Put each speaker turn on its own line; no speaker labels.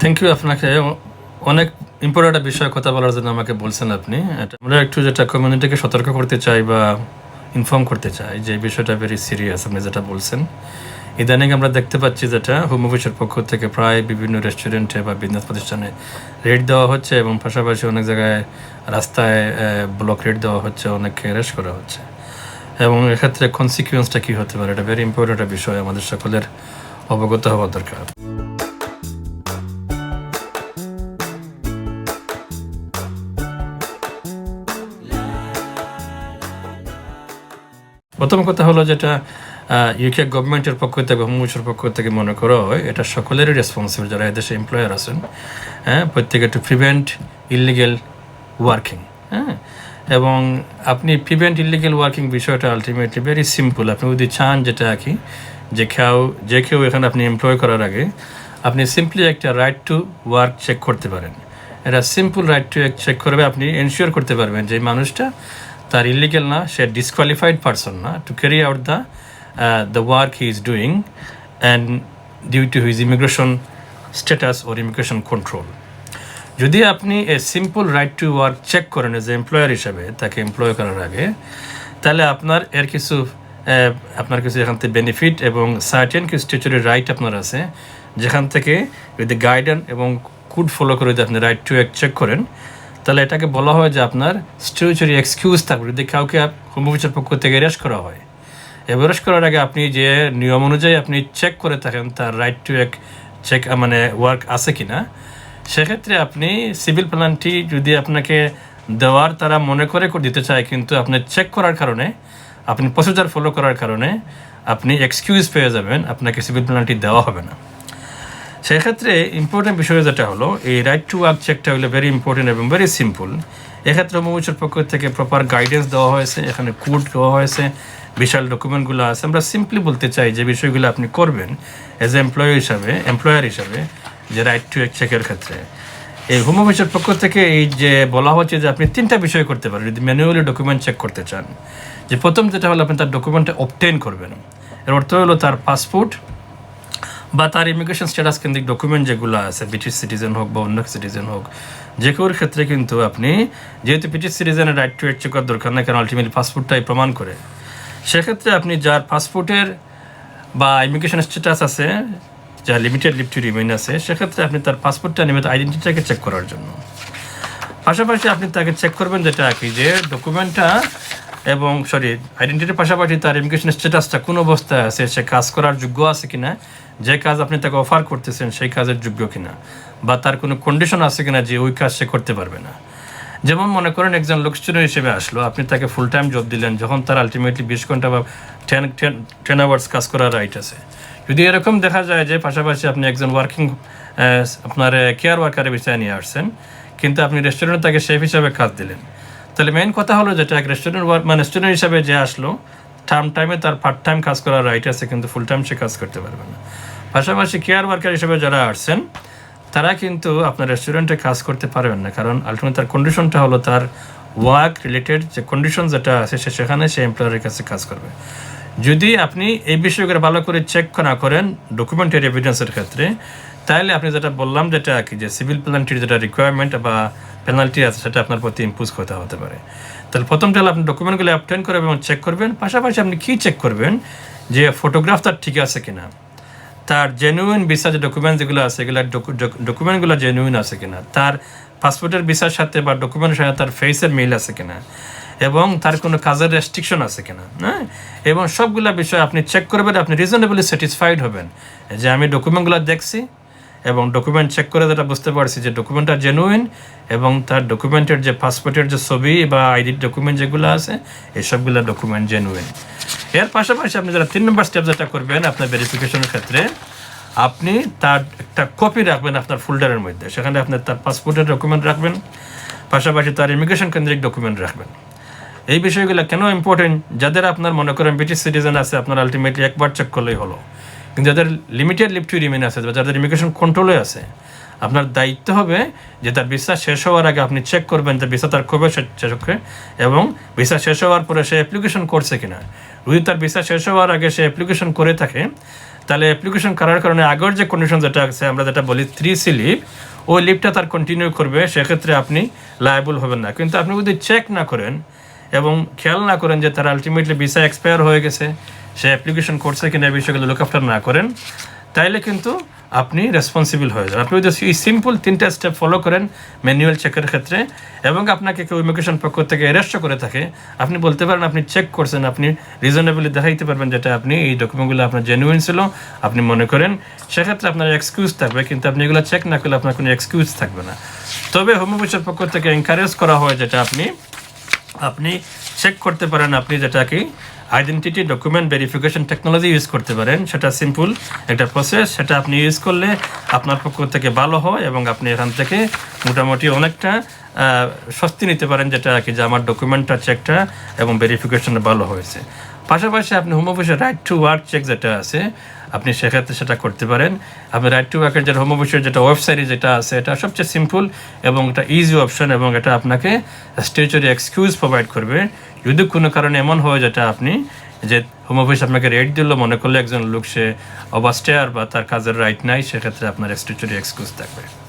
Thank you আপনাকে। অনেক important বিষয়ে কথা বলার জন্য আমাকে বলছেন আপনি। আমরা একটু যেটা কমিউনিটিকে সতর্ক করতে চাই বা ইনফর্ম করতে চাই যে বিষয়টা ভেরি সিরিয়াস আপনি যেটা বলছেন। ইদানিং আমরা দেখতে পাচ্ছি যেটা হোম অফিসের পক্ষ থেকে প্রায় বিভিন্ন রেস্টুরেন্টে বা বিজনেস প্রতিষ্ঠানে রেট দেওয়া হচ্ছে এবং পাশাপাশি অনেক জায়গায় রাস্তায় ব্লক রেট দেওয়া হচ্ছে, অনেককে অ্যারেস্ট করা হচ্ছে। এবং এক্ষেত্রে কনসিকুয়েন্সটা কী হতে পারে? এটা ভেরি ইম্পর্টেন্ট একটা বিষয় আমাদের সকলের অবগত হওয়া দরকার। প্রথম কথা হলো যেটা ইউকে গভর্নমেন্টের পক্ষ থেকে হোমমিশনের পক্ষ থেকে মনে করা হয় এটা সকলেরই রেসপন্সিবল যারা এদেশে এমপ্লয়ার আছেন হ্যাঁ প্রত্যেকে টু প্রিভেন্ট ইলিগেল ওয়ার্কিং হ্যাঁ? এবং আপনি প্রিভেন্ট ইলিগেল ওয়ার্কিং বিষয়টা আলটিমেটলি ভেরি সিম্পল আপনি যদি চান যেটা কি, যে কেউ যে কেউ এখানে আপনি এমপ্লয় করার আগে, আপনি সিম্পলি একটা রাইট টু ওয়ার্ক চেক করতে পারেন। এটা সিম্পল রাইট টু চেক করবে, আপনি এনশিওর করতে পারবেন যে মানুষটা তার ইলিগেল না, সে ডিসকোয়ালিফাইড পারসন না to carry out the the work he is doing and due to his immigration status or immigration control যদি আপনি a simple right to work check করেন এজ এমপ্লয়ার হিসাবে, তাকে এমপ্লয় করার আগে, তাহলে আপনার এর কিছু আপনার কিছু এখান থেকে বেনিফিট এবং সার্টেন কিছু স্ট্যাচুরি রাইট আপনার আছে, যেখান থেকে যদি গাইডেন এবং কুড ফলো করে যদি আপনি রাইট টু চেক করেন তাহলে এটাকে বলা হয় যে আপনার স্টেচুরি এক্সকিউজ থাকবে। যদি কাউকে হোম পক্ষ থেকে অ্যারেস্ট করা হয়। এভারেস্ট করার আগে আপনি যে নিয়ম অনুযায়ী আপনি চেক করে থাকেন তার রাইট টু এক চেক মানে ওয়ার্ক আছে কি না সেক্ষেত্রে আপনি সিভিল প্ল্যানটি যদি আপনাকে দেওয়ার তারা মনে করে করে দিতে চায়, কিন্তু আপনি চেক করার কারণে, আপনি প্রসিজার ফলো করার কারণে আপনি এক্সকিউজ পেয়ে যাবেন, আপনাকে সিভিল প্ল্যানটি দেওয়া হবে না। সেক্ষেত্রে ইম্পর্টেন্ট বিষয় যেটা হলো, এই রাইট টু ওয়ার্ক চেকটা হলো ভেরি ইম্পর্টেন্ট এবং ভেরি সিম্পল এক্ষেত্রে মৌচের পক্ষ থেকে প্রপার গাইডেন্স দেওয়া হয়েছে, এখানে কোড দেওয়া হয়েছে, বিশাল ডকুমেন্টগুলো আছে। আমরা সিম্পলি বলতে চাই যে বিষয়গুলো আপনি করবেন এজ এ এমপ্লয়ি হিসাবে এমপ্লয়ার হিসাবে, যে রাইট টু এক চেকের ক্ষেত্রে। এই হোম অফিসের পক্ষ থেকে এই যে বলা হচ্ছে যে আপনি তিনটা বিষয় করতে পারেন, যদি ম্যানুয়ালি ডকুমেন্ট চেক করতে চান। যে প্রথম যেটা হলো, আপনি তার ডকুমেন্টটা অবটেন করবেন। এর অর্থ হলো তার পাসপোর্ট বা তার ইমিগ্রেশন স্ট্যাটাস কেন্দ্রিক ডকুমেন্ট যেগুলো আছে ব্রিটিশ সিটিজেন হোক বা অন্য সিটিজেন হোক, যে কেউর ক্ষেত্রে কিন্তু আপনি যেহেতু ব্রিটিশ সিটিজেনের রাইট টু এড চেক দরকার না কারণ আলটিমেটলি পাসপোর্টটাই প্রমাণ করে। সেক্ষেত্রে আপনি যার পাসপোর্টের বা ইমিগ্রেশন স্ট্যাটাস আছে যা লিমিটেড লিভ টু রিমেইন আছে, সেক্ষেত্রে আপনি তার পাসপোর্টটা নিয়মিত আইডেন্টিটিটাকে চেক করার জন্য। পাশাপাশি আপনি তাকে চেক করবেন যেটা কি যে ডকুমেন্টটা এবং সরি আইডেন্টিটির পাশাপাশি তার ইমিগ্রেশন স্ট্যাটাসটা কোন অবস্থায় আছে, সে কাজ করার যোগ্য আছে কিনা, যে কাজ আপনি তাকে অফার করতেছেন, সেই কাজের যোগ্য কিনা, বা তার কোনো কন্ডিশন আছে কিনা যে ওই কাজ সে করতে পারবে না। যেমন মনে করেন একজন লোক স্টুডেন্ট হিসেবে আসলো, আপনি তাকে ফুল টাইম জব দিলেন, যখন তার আলটিমেটলি বিশ ঘণ্টা বা টেন টেন আওয়ার্স কাজ করার রাইট আছে। যদি এরকম দেখা যায় যে পাশাপাশি আপনি একজন ওয়ার্কিং আপনার কেয়ার ওয়ার্কারের বিষয়ে নিয়ে আসছেন, কিন্তু আপনি রেস্টুরেন্টে তাকে শেফ হিসাবে কাজ দিলেন তাহলে মেইন কথা হলো যেটা এক রেস্টুরেন্ট ওয়ার্ক মানে স্টুডেন্ট হিসাবে যে আসলো টার্ম টাইমে তার পার্ট টাইম কাজ করার রাইট আছে, কিন্তু ফুল টাইম সে কাজ করতে পারবে না। পাশাপাশি কেয়ার ওয়ার্কার হিসেবে যারা আসছেন, তারা কিন্তু আপনার রেস্টুরেন্টে কাজ করতে পারবেন না, কারণ আলটিমেট তার কন্ডিশনটা হলো তার ওয়ার্ক রিলেটেড যে কন্ডিশন যেটা আছে, সে সেখানে সে এমপ্লয়ারের কাছে কাজ করবে। যদি আপনি এই বিষয়গুলো ভালো করে চেক না করেন ডকুমেন্টারি এভিডেন্সের ক্ষেত্রে, তাহলে আপনি যেটা বললাম, যেটা কি যে সিভিল প্ল্যান্টির যেটা রিকোয়ারমেন্ট বা পেনাল্টি আছে, সেটা আপনার প্রতি ইম্পোজ করতে হতে পারে। তাহলে প্রথমটা হলো আপনি ডকুমেন্টগুলো অবটেন করবেন এবং চেক করবেন, পাশাপাশি আপনি কী চেক করবেন? যে ফটোগ্রাফ তার ঠিক আছে কিনা? তার জেনুইন ভিসা যে ডকুমেন্ট যেগুলো আছে, এগুলো ডকুমেন্টগুলো জেনুইন আছে কিনা? তার পাসপোর্টের ভিসার সাথে বা ডকুমেন্টের সাথে তার ফেসের মিল আছে কিনা? এবং তার কোনো কাজের রেস্ট্রিকশন আছে কিনা? হ্যাঁ? এবং সবগুলা বিষয় আপনি চেক করবেন, আপনি রিজনেবলি স্যাটিসফাইড হবেন। যে আমি ডকুমেন্টগুলো দেখছি এবং ডকুমেন্ট চেক করে যেটা বুঝতে পারছি যে ডকুমেন্টটা জেনুইন এবং তার ডকুমেন্টের যে পাসপোর্টের যে ছবি বা আইডি ডকুমেন্ট যেগুলো আছে, এই সবগুলো ডকুমেন্ট জেনুইন এর পাশাপাশি আপনি যারা তিন নম্বর স্টেপ যেটা করবেন, আপনার ভেরিফিকেশনের ক্ষেত্রে, আপনি তার একটা কপি রাখবেন আপনার ফোল্ডারের মধ্যে। সেখানে আপনি তার পাসপোর্টের ডকুমেন্ট রাখবেন, পাশাপাশি তার ইমিগ্রেশন কেন্দ্রিক ডকুমেন্ট রাখবেন। এই বিষয়গুলো কেন ইম্পর্টেন্ট যাদের আপনার মনে করেন ব্রিটিশ সিটিজেন আছে, আপনার আলটিমেটলি একবার চেক করলেই হলো। কিন্তু যাদের লিমিটেড লিভ টু রিমেন আছে যাদের ইমিগ্রেশন কন্ট্রোলে আছে, আপনার দায়িত্ব হবে যে তার ভিসা শেষ হওয়ার আগে আপনি চেক করবেন যে ভিসা তার কবে শেষ এবং ভিসা শেষ হওয়ার পরে সে অ্যাপ্লিকেশন করছে কিনা। যদি তার ভিসা শেষ হওয়ার আগে সে অ্যাপ্লিকেশন করে থাকে, তাহলে অ্যাপ্লিকেশন করার কারণে আগের যে কন্ডিশন যেটা আছে, আমরা যেটা বলি থ্রি সি লিভ ওই লিভটা তার কন্টিনিউ করবে, সেক্ষেত্রে আপনি লায়াবল হবেন না। কিন্তু আপনি যদি চেক না করেন এবং খেয়াল না করেন যে তার আলটিমেটলি ভিসা এক্সপায়ার হয়ে গেছে সে অ্যাপ্লিকেশন করছে কিনা বিষয়গুলো লুক আফটার না করেন, তাইলে কিন্তু আপনি রেসপন্সিবল হয়ে যান। আপনি যদি সিম্পল তিনটা স্টেপ ফলো করেন ম্যানুয়াল চেকের ক্ষেত্রে, এবং আপনাকে কেউ ইমিগ্রেশন পক্ষ থেকে অ্যারেস্ট করে থাকে, আপনি বলতে পারেন আপনি চেক করছেন, আপনি রিজনেবলি দেখাইতে পারবেন যেটা আপনি এই ডকুমেন্টগুলো আপনার জেনুইন ছিল, আপনি মনে করেন। সেক্ষেত্রে আপনার এক্সকিউজ থাকবে, কিন্তু আপনি এগুলো চেক না করলে আপনার কোনো এক্সকিউজ থাকবে না। তবে হোম অফিসের পক্ষ থেকে এনকারেজ করা হয় যেটা আপনি আপনি চেক করতে পারেন, আপনি যেটা কি identity document verification technology use করতে পারেন, সেটা সিম্পল একটা প্রসেস সেটা আপনি ইউজ করলে আপনার পক্ষ থেকে ভালো হয় এবং আপনি এখান থেকে মোটামুটি অনেকটা স্বস্তি নিতে পারেন যেটা কি যে আমার ডকুমেন্টটা চেকটা এবং ভেরিফিকেশনটা ভালো হয়েছে। পাশাপাশি আপনি হোম অফিসের রাইট টু ওয়ার্ক চেক যেটা আছে আপনি সেক্ষেত্রে সেটা করতে পারেন। আপনি রাইট টু ওয়ার্কের যেটা হোম অফিসের যেটা ওয়েবসাইটে যেটা আছে, এটা সবচেয়ে সিম্পল এবং এটা ইজি অপশন এবং এটা আপনাকে স্টেচুরি এক্সকিউজ প্রোভাইড করবে। যদি কোনো কারণে এমন হয় যেটা আপনি, যে হোম অফিস আপনাকে রেট দিল, মনে করলে একজন লোক সে অবাস্টেয়ার বা তার কাজের রাইট নাই, সেক্ষেত্রে আপনার স্টেচুরি এক্সকিউজ থাকবে।